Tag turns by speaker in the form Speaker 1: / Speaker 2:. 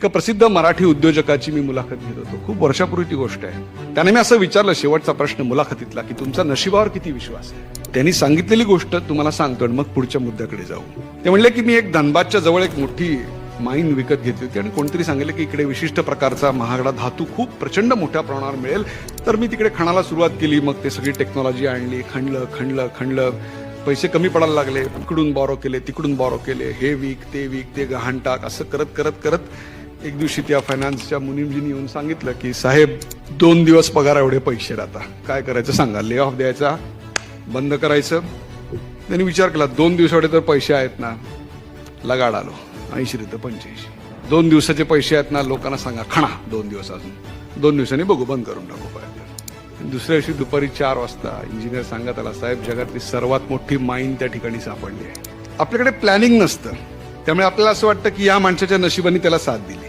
Speaker 1: एका प्रसिद्ध मराठी उद्योजकाची मी मुलाखत घेत होतो. खूप वर्षापूर्वी ती गोष्ट आहे. त्याने मी असं विचारलं शेवटचा प्रश्न मुलाखतीतला की तुमचा नशिबावर किती विश्वास आहे? त्यांनी सांगितलेली गोष्ट तुम्हाला सांगतो आणि मग पुढच्या मुद्द्याकडे जाऊ. ते म्हणले की मी एक धनबादच्या जवळ एक मोठी माईन विकत घेतली होती आणि कोणतरी सांगितलं की इकडे विशिष्ट प्रकारचा महागडा धातू खूप प्रचंड मोठ्या प्रमाणावर मिळेल. तर मी तिकडे खणाला सुरुवात केली मग ते सगळी टेक्नॉलॉजी आणली खणलं खणलं खणलं. पैसे कमी पडायला लागले. इकडून बॉरो केले तिकडून बॉरो केले. हे वीक ते वीक ते गहाण टाक असं करत करत करत एक दिवशी त्या फायनान्सच्या मुनीमजीनी येऊन सांगितलं की साहेब दोन दिवस पगार एवढे पैसे राहता. काय करायचं सांगा? ले ऑफ द्यायचा बंद करायचं. त्यांनी विचार केला दोन दिवस एवढे तर पैसे आहेत ना लगाड आलो ऐंशी रुपये पंच्याऐंशी. दोन दिवसाचे पैसे आहेत ना लोकांना सांगा खणा दोन दिवस अजून. दोन दिवसांनी बघू बंद करून टाकू पाहिजे दुसऱ्या दिवशी दुपारी चार वाजता इंजिनियर सांगत आला साहेब जगातली सर्वात मोठी माईन त्या ठिकाणी सापडली आहे. आपल्याकडे प्लॅनिंग नसतं. त्यामुळे आपल्याला असं वाटतं की या माणसाच्या नशिबाने त्याला साथ दिली.